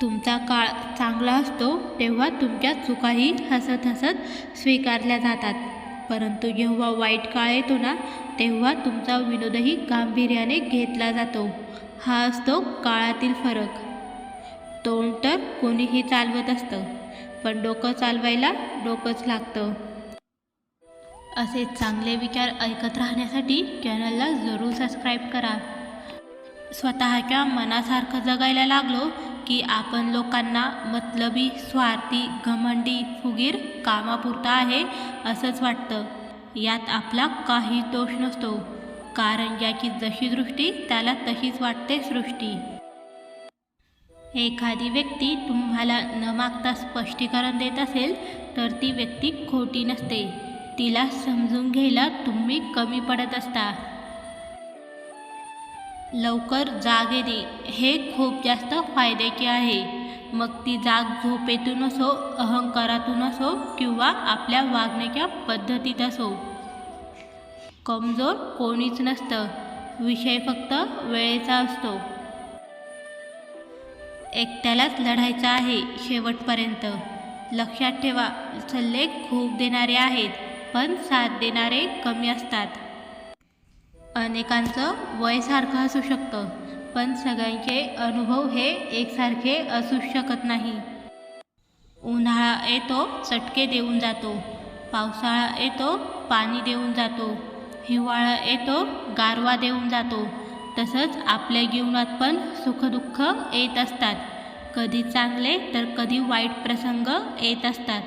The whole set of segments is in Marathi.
तुमचा काळ चांगला असतो तेव्हा तुमच्या चुकाही हसत हसत स्वीकारल्या जातात. परंतु जेव्हा वाईट काळ येतो ना तेव्हा तुमचा विनोदही गांभीर्याने घेतला जातो. हा असतो काळातील फरक. तोंड तर कोणीही चालवत असतं पण डोकं चालवायला डोकंच लागतं. असे चांगले विचार ऐकत राहण्यासाठी चॅनलला जरूर सबस्क्राईब करा. स्वतःच्या मनासारखं जगायला लागलो की आपण लोकांना मतलबी स्वार्थी घमंडी फुगीर कामापुरता आहे असंच वाटतं. यात आपला काही दोष नसतो. कारण ज्याची जशी दृष्टी त्याला तशीच वाटते सृष्टी. एखादी व्यक्ती तुम्हाला न मागता स्पष्टीकरण देत असेल तर ती व्यक्ती खोटी नसते. तिला समजून घ्यायला तुम्ही कमी पडत असता. लवकर जाग येणे हे खूप जास्त फायद्याचे आहे. मग ती जाग झोपेतून असो अहंकारातून असो किंवा आपल्या वागण्याच्या पद्धतीत असो. कमजोर कोणीच नसतं. विषय फक्त वेळेचा असतो. एकट्यालाच लढायचं आहे शेवटपर्यंत. लक्षात ठेवा सल्ले खूप देणारे आहेत पण साथ देणारे कमी असतात. अनेकांचं वय सारखं असू शकतं पण सगळ्यांचे अनुभव हे एकसारखे असू शकत नाही. उन्हाळा येतो चटके देऊन जातो. पावसाळा येतो पाणी देऊन जातो. हिवाळा येतो गारवा देऊन जातो. तसंच आपल्या जीवनात पण सुखदुःख येत असतात. कधी चांगले तर कधी वाईट प्रसंग येत असतात.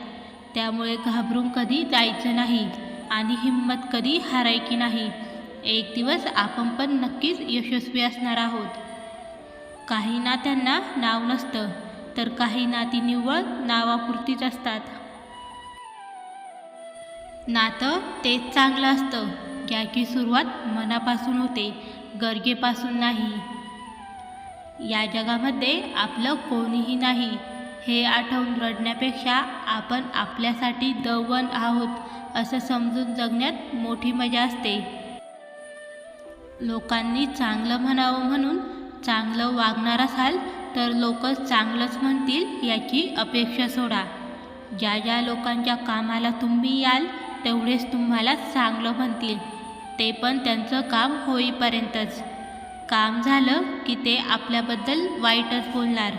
त्यामुळे घाबरून कधी जायचं नाही आणि हिंमत कधी हारायची नाही. एक दिवस आपण पण नक्कीच यशस्वी असणार आहोत. काही नात्यांना नाव नसतं तर काही नाती निव्वळ नावापुरतीच असतात. नातं तेच चांगलं असतं ज्याची सुरुवात मनापासून होते गरजेपासून नाही. या जगामध्ये आपलं कोणीही नाही हे आठवून रडण्यापेक्षा आपण आपल्यासाठी दवन आहोत असं समजून जगण्यात मोठी मजा असते. लोकांनी चांगलं म्हणावं म्हणून चांगलं वागणार असाल तर लोक चांगलंच म्हणतील याची अपेक्षा सोडा. ज्या ज्या लोकांच्या कामाला तुम्ही याल तेवढेच तुम्हाला चांगलं म्हणतील. ते पण त्यांचं काम होईपर्यंतच. काम झालं की ते आपल्याबद्दल वाईटच बोलणार.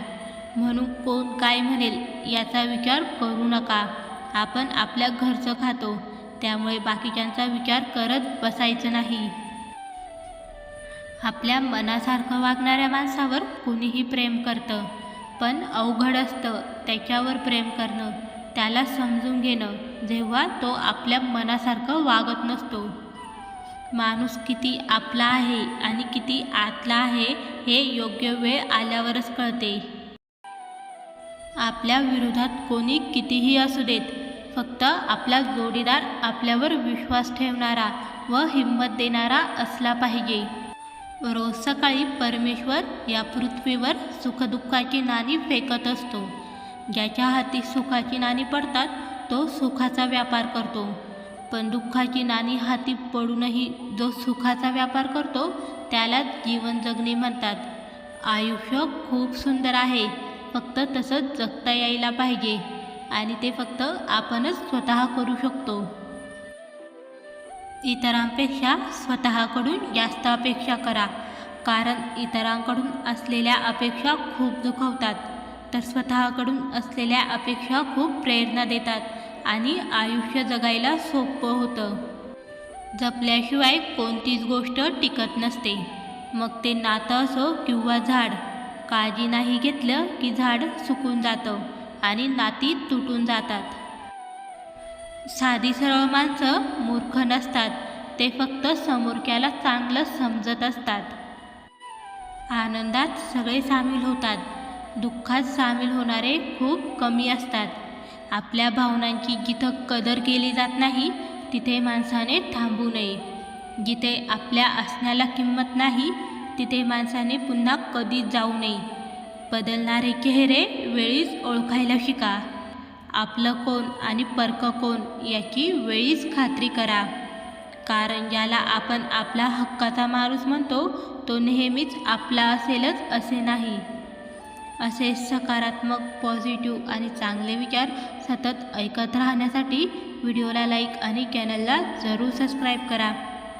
म्हणून कोण काय म्हणेल याचा विचार करू नका. आपण आपल्या घरचं खातो. त्यामुळे बाकीच्यांचा विचार करत बसायचं नाही. आपल्या मनासारखं वागणाऱ्या माणसावर कुणीही प्रेम करतं. पण अवघड असतं त्याच्यावर प्रेम करणं. त्याला समजून घेणं. जेव्हा तो आपल्या मनासारखं वागत नसतो. माणूस किती आपला आहे आणि किती आतला आहे हे योग्य वेळ आल्यावरच कळते. आपल्या विरोधात कोणी कितीही असू देत फक्त आपला जोडीदार आपल्यावर विश्वास ठेवणारा व हिंमत देणारा असला पाहिजे. रोज सकाळी परमेश्वर या पृथ्वीवर सुखदुःखाची नाणी फेकत असतो. ज्याच्या हाती सुखाची नाणी पडतात तो सुखाचा व्यापार करतो. पण दुःखाची नाणी हाती पडूनही जो सुखाचा व्यापार करतो त्याला जीवन जगणे म्हणतात. आयुष्य खूप सुंदर आहे फक्त तसंच जगता यायला पाहिजे. आणि ते फक्त आपणच स्वतः करू शकतो. इतरांपेक्षा स्वतःकडून जास्त अपेक्षा करा. कारण इतरांकडून असलेल्या अपेक्षा खूप दुखवतात. तर स्वतःकडून असलेल्या अपेक्षा खूप प्रेरणा देतात आणि आयुष्य जगायला सोपं होतं. जपल्याशिवाय कोणतीच गोष्ट टिकत नसते. मग ते नातं असो किंवा झाड काळजी नाही घेतलं की झाड सुकून जातं आणि नाती तुटून जातात. साधी सरळ माणसं मूर्ख नसतात. ते फक्त समोरक्याला चांगलं समजत असतात. आनंदात सगळे सामील होतात. दुःखात सामील होणारे खूप कमी असतात. आपल्या भावनांची जिथं कदर केली जात नाही तिथे माणसाने थांबू नये. जिथे आपल्या असण्याला किंमत नाही तिथे माणसाने पुन्हा कधीच जाऊ नये. बदलणारे चेहरे वेळीच ओळखायला शिका. आपलं कोण आणि परक कोण याची वेळीच खात्री करा. कारण ज्याला आपण आपला हक्काचा माणूस म्हणतो तो नेहमीच आपला असेलच असे नाही. असे सकारात्मक पॉझिटिव्ह आणि चांगले विचार सतत ऐकत राहण्यासाठी व्हिडिओला लाईक आणि चॅनलला जरूर सबस्क्राईब करा.